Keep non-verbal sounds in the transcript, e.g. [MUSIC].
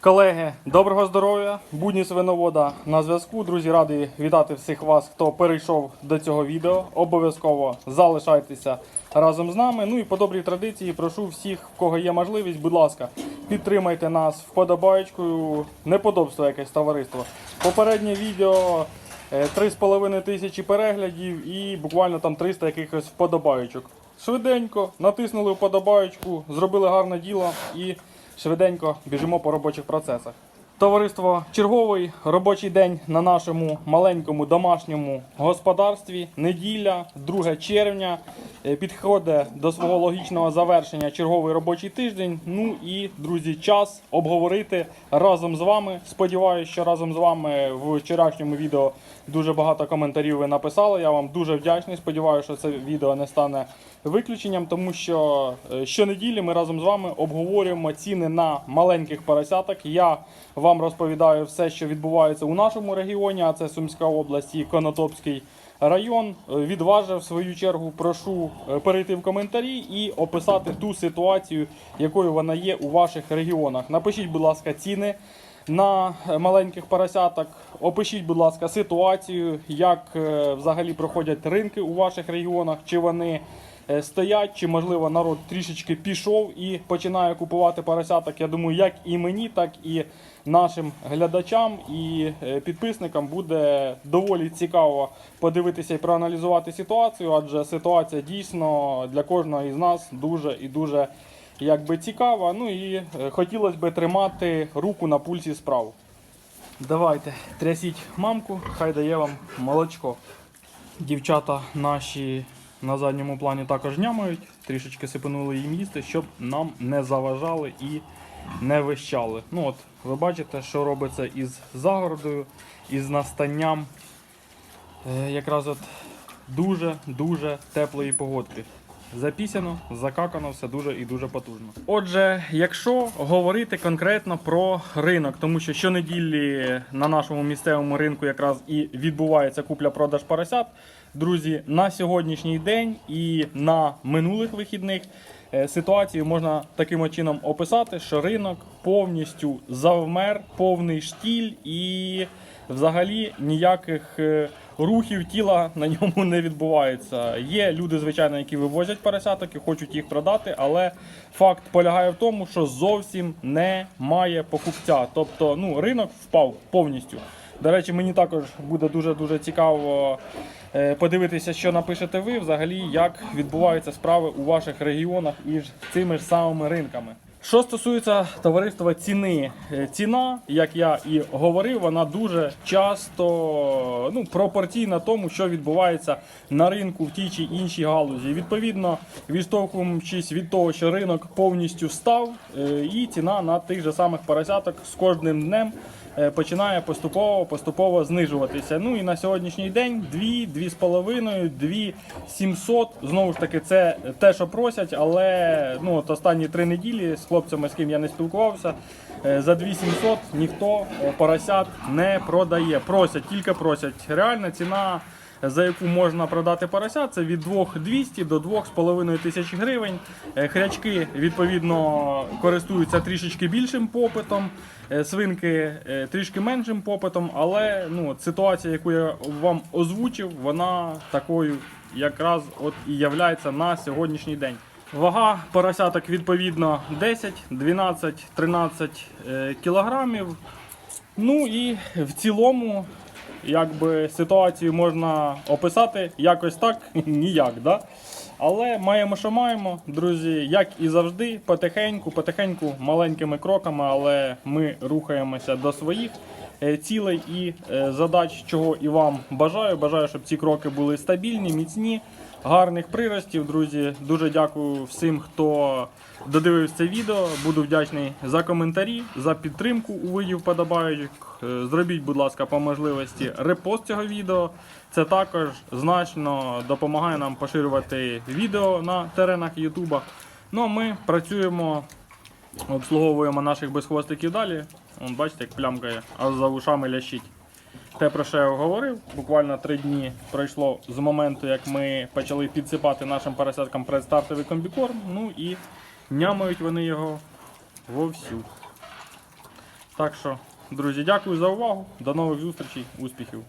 Колеги, доброго здоров'я! Будні свиновода на зв'язку. Друзі, радий вітати всіх вас, хто перейшов до цього відео. Обов'язково залишайтеся разом з нами. Ну і по добрій традиції прошу всіх, в кого є можливість, будь ласка, підтримайте нас вподобаєчкою. Неподобство якесь товариство. Попереднє відео е, 3,5 тисячі переглядів і буквально там 300 якихось вподобаючок. Швиденько натиснули вподобаючку, зробили гарне діло і швиденько біжимо по робочих процесах. Товариство черговий робочий день на нашому маленькому домашньому господарстві. Неділя, 2 червня. Е, Підходить до свого логічного завершення черговий робочий тиждень. Ну і друзі, час обговорити разом з вами. Сподіваюся, що разом з вами в вчорашньому відео дуже багато коментарів ви написали. Я вам дуже вдячний. Сподіваюся, що це відео не стане виключенням, тому що е, щонеділі ми разом з вами обговорюємо ціни на маленьких поросяток. Я вам розповідаю все, що відбувається у нашому регіоні, а це Сумська область і Конотопський район. Е, Відважив в свою чергу, прошу е, перейти в коментарі і описати ту ситуацію, якою вона є у ваших регіонах. Напишіть, будь ласка, ціни. На маленьких поросяток опишіть, будь ласка, ситуацію, як взагалі проходять ринки у ваших регіонах, чи вони стоять, чи можливо народ трішечки пішов і починає купувати поросяток. Я думаю, як і мені, так і нашим глядачам і е, підписникам буде доволі цікаво подивитися і проаналізувати ситуацію, адже ситуація дійсно для кожного із нас дуже і дуже якби цікава. Ну і е, хотілося б тримати руку на пульсі справ. Давайте трясіть мамку, хай дає вам молочко. Дівчата наші на задньому плані також нямають, трішечки сипанули їм їсти, щоб нам не заважали і не вищали. Ну от, ви бачите, що робиться із загородою, із настанням е, якраз от дуже-дуже теплої погодки. Запісяно, закакано, все дуже і дуже потужно. Отже, якщо говорити конкретно про ринок, тому що щонеділі на нашому місцевому ринку якраз і відбувається купля-продаж поросят. Друзі, на сьогоднішній день і на минулих вихідних е, ситуацію можна таким чином описати, що ринок повністю завмер, повний штіль і взагалі ніяких е, рухів тіла на ньому не відбувається. Є люди, звичайно, які вивозять поросяток і хочуть їх продати, але факт полягає в тому, що зовсім немає покупця. Тобто, ну, ринок впав повністю. До речі, мені також буде дуже дуже цікаво е, подивитися, що напишете ви, взагалі, як відбуваються справи у ваших регіонах із цими ж самими ринками. Що стосується товариства ціни, Е, ціна, як я і говорив, вона дуже часто ну, пропорційна тому, що відбувається на ринку в тій чи іншій галузі. Відповідно, відштовхуючись від того, що ринок повністю став, е, і ціна на тих же самих поросяток з кожним днем починає поступово поступово знижуватися. Ну і на сьогоднішній день 2, 2,5, 2 700. Знову ж таки, це те, що просять, але ну от останні три неділі з хлопцями, з ким я не спілкувався, е, за 2700 ніхто е, поросят не продає. Просять, тільки просять. Реальна ціна. За яку можна продати порося, це від 2200 до 2,5 тисяч гривень. Е, Хрячки відповідно користуються трішечки більшим попитом, е, свинки е, трішки меншим попитом, але ну, ситуація, яку я вам озвучив, вона такою якраз от і являється на сьогоднішній день. Вага поросяток відповідно 10, 12, 13 е, кілограмів. Ну і в цілому, якби ситуацію можна описати якось так, [LAUGHS] ніяк. Да? Але маємо, що маємо, друзі, як і завжди, потихеньку, потихеньку, маленькими кроками, але ми рухаємося до своїх е, цілей і е, задач, чого і вам бажаю. Бажаю, щоб ці кроки були стабільні, міцні, гарних приростів, друзі. Дуже дякую всім, хто додивився це відео. Буду вдячний за коментарі, за підтримку у виді вподобайок. Е, Зробіть, будь ласка, по можливості репост цього відео. Це також значно допомагає нам поширювати відео на теренах Ютуба. Ну а ми працюємо, обслуговуємо наших безхвостиків далі. Вон, бачите, як плямкає, а за вушами лящить. Те, про що я говорив, буквально три дні пройшло з моменту, як ми почали підсипати нашим поросяткам предстартовий комбікорм. Ну і нямають вони його вовсю. Так що, друзі, дякую за увагу. До нових зустрічей, успіхів!